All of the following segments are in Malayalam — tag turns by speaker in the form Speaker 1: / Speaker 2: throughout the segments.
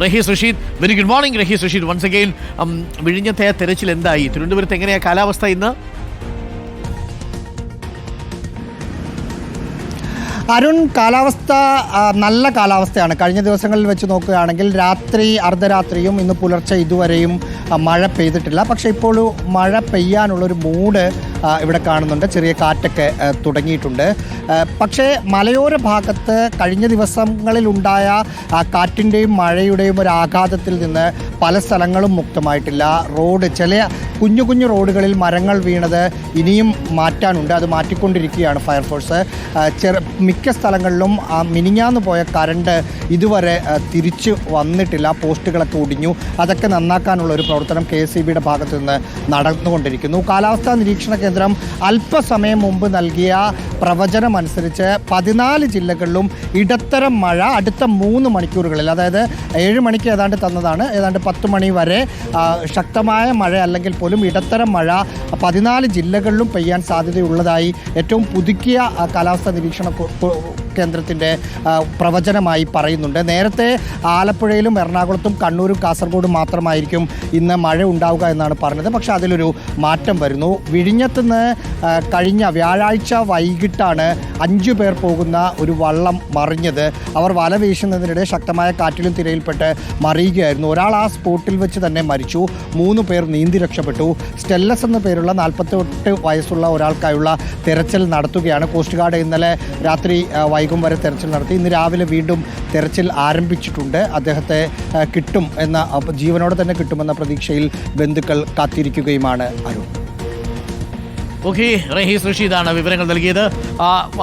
Speaker 1: Rahees Rasheed very good morning Rahees Rasheed. Once again വിഴിഞ്ഞത്തെ തെരച്ചിൽ എന്തായി? തിരുവനന്തപുരത്ത് എങ്ങനെയാ കാലാവസ്ഥ ഇന്ന്?
Speaker 2: അരുൺ കാലാവസ്ഥ നല്ല കാലാവസ്ഥയാണ്. കഴിഞ്ഞ ദിവസങ്ങളിൽ വെച്ച് നോക്കുകയാണെങ്കിൽ രാത്രി അർദ്ധരാത്രിയും ഇന്ന് പുലർച്ചെ ഇതുവരെയും മഴ പെയ്തിട്ടില്ല. പക്ഷേ ഇപ്പോൾ മഴ പെയ്യാനുള്ളൊരു മൂഡ് ഇവിടെ കാണുന്നുണ്ട്. ചെറിയ കാറ്റൊക്കെ തുടങ്ങിയിട്ടുണ്ട്. പക്ഷേ മലയോര ഭാഗത്ത് കഴിഞ്ഞ ദിവസങ്ങളിലുണ്ടായ കാറ്റിന്റെയും മഴയുടെയും ഒരു ആഘാതത്തിൽ നിന്ന് പല സ്ഥലങ്ങളും മുക്തമായിട്ടില്ല. റോഡ് ചില കുഞ്ഞു കുഞ്ഞു റോഡുകളിൽ മരങ്ങൾ വീണത് ഇനിയും മാറ്റാനുണ്ട്. അത് മാറ്റിക്കൊണ്ടിരിക്കുകയാണ് ഫയർഫോഴ്സ്. ചെറു മിക്ക സ്ഥലങ്ങളിലും മിനിഞ്ഞാന്ന് പോയ കറണ്ട് ഇതുവരെ തിരിച്ചു വന്നിട്ടില്ല. പോസ്റ്റുകളൊക്കെ ഒടിഞ്ഞു. അതൊക്കെ നന്നാക്കാനുള്ള ഒരു പ്രവർത്തനം കെ എസ് ഭാഗത്തു നിന്ന് നടന്നുകൊണ്ടിരിക്കുന്നു. കാലാവസ്ഥാ നിരീക്ഷണ കേന്ദ്രം അല്പസമയം മുമ്പ് നൽകിയ പ്രവചനമനുസരിച്ച് പതിനാല് ജില്ലകളിലും ഇടത്തരം മഴ അടുത്ത മൂന്ന് മണിക്കൂറുകളിൽ അതായത് ഏഴ് മണിക്ക് ഏതാണ്ട് തന്നതാണ്. ഏതാണ്ട് പത്ത് മണി വരെ ശക്തമായ മഴ അല്ലെങ്കിൽ പോലും ഇടത്തരം മഴ പതിനാല് ജില്ലകളിലും പെയ്യാൻ സാധ്യതയുള്ളതായി ഏറ്റവും പുതുക്കിയ കാലാവസ്ഥാ നിരീക്ഷണ കേന്ദ്രത്തിന്റെ പ്രവചനമായി പറയുന്നുണ്ട്. നേരത്തെ ആലപ്പുഴയിലും എറണാകുളത്തും കണ്ണൂരും കാസർഗോഡും മാത്രമായിരിക്കും ഇന്ന് മഴ ഉണ്ടാവുക എന്നാണ് പറഞ്ഞത്. പക്ഷേ അതിലൊരു മാറ്റം വരുന്നു. വിഴിഞ്ഞത്തുനിന്ന് നിന്ന് കഴിഞ്ഞ വ്യാഴാഴ്ച വൈകിട്ടാണ് അഞ്ചു പേർ പോകുന്ന ഒരു വള്ളം മറിഞ്ഞത്. അവർ വല വീശുന്നതിനിടെ ശക്തമായ കാറ്റിലും തിരയിൽപ്പെട്ട് മറിയുകയായിരുന്നു. ഒരാൾ ആ സ്പോട്ടിൽ വെച്ച് തന്നെ മരിച്ചു. മൂന്ന് പേർ നീന്തി രക്ഷപ്പെട്ടു. സ്റ്റെല്ലസ് എന്ന പേരുള്ള നാൽപ്പത്തെട്ട് വയസ്സുള്ള ഒരാൾക്കായുള്ള തെരച്ചിൽ നടത്തുകയാണ്. കോസ്റ്റ് ഗാർഡ് ഇന്നലെ രാത്രി വൈകും വരെ തെരച്ചിൽ നടത്തി. ഇന്ന് രാവിലെ വീണ്ടും തെരച്ചിൽ ആരംഭിച്ചിട്ടുണ്ട്. അദ്ദേഹത്തെ കിട്ടും എന്ന ജീവനോടെ തന്നെ കിട്ടുമെന്ന പ്രതീക്ഷയിൽ ബന്ധുക്കൾ കാത്തിരിക്കുകയുമാണ് അരുൺ.
Speaker 1: ഓക്കെ റഹീസ് റഷീദാണ് വിവരങ്ങൾ നൽകിയത്.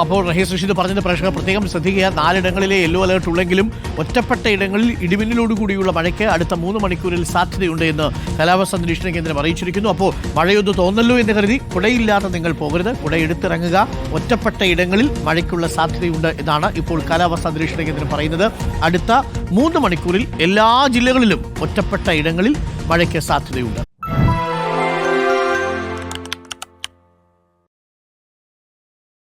Speaker 1: അപ്പോൾ റഹീസ് റഷീദ് പറഞ്ഞത് പ്രേക്ഷകർ പ്രത്യേകം ശ്രദ്ധിക്കുക. നാലിടങ്ങളിലെ യെല്ലോ അലേർട്ട് ഉള്ളെങ്കിലും ഒറ്റപ്പെട്ട ഇടങ്ങളിൽ ഇടിമിന്നലോടുകൂടിയുള്ള മഴയ്ക്ക് അടുത്ത മൂന്ന് മണിക്കൂറിൽ സാധ്യതയുണ്ട് എന്ന് കാലാവസ്ഥാ നിരീക്ഷണ കേന്ദ്രം അറിയിച്ചിരിക്കുന്നു. അപ്പോൾ മഴയൊന്ന് തോന്നല്ലോ എന്ന് കരുതി കുടയില്ലാതെ നിങ്ങൾ പോകരുത്. കുടയെടുത്തിറങ്ങുക ഒറ്റപ്പെട്ട ഇടങ്ങളിൽ മഴയ്ക്കുള്ള സാധ്യതയുണ്ട് എന്നാണ് ഇപ്പോൾ കാലാവസ്ഥാ നിരീക്ഷണ കേന്ദ്രം പറയുന്നത്. അടുത്ത മൂന്ന് മണിക്കൂറിൽ എല്ലാ ജില്ലകളിലും ഒറ്റപ്പെട്ട ഇടങ്ങളിൽ മഴയ്ക്ക് സാധ്യതയുണ്ട്.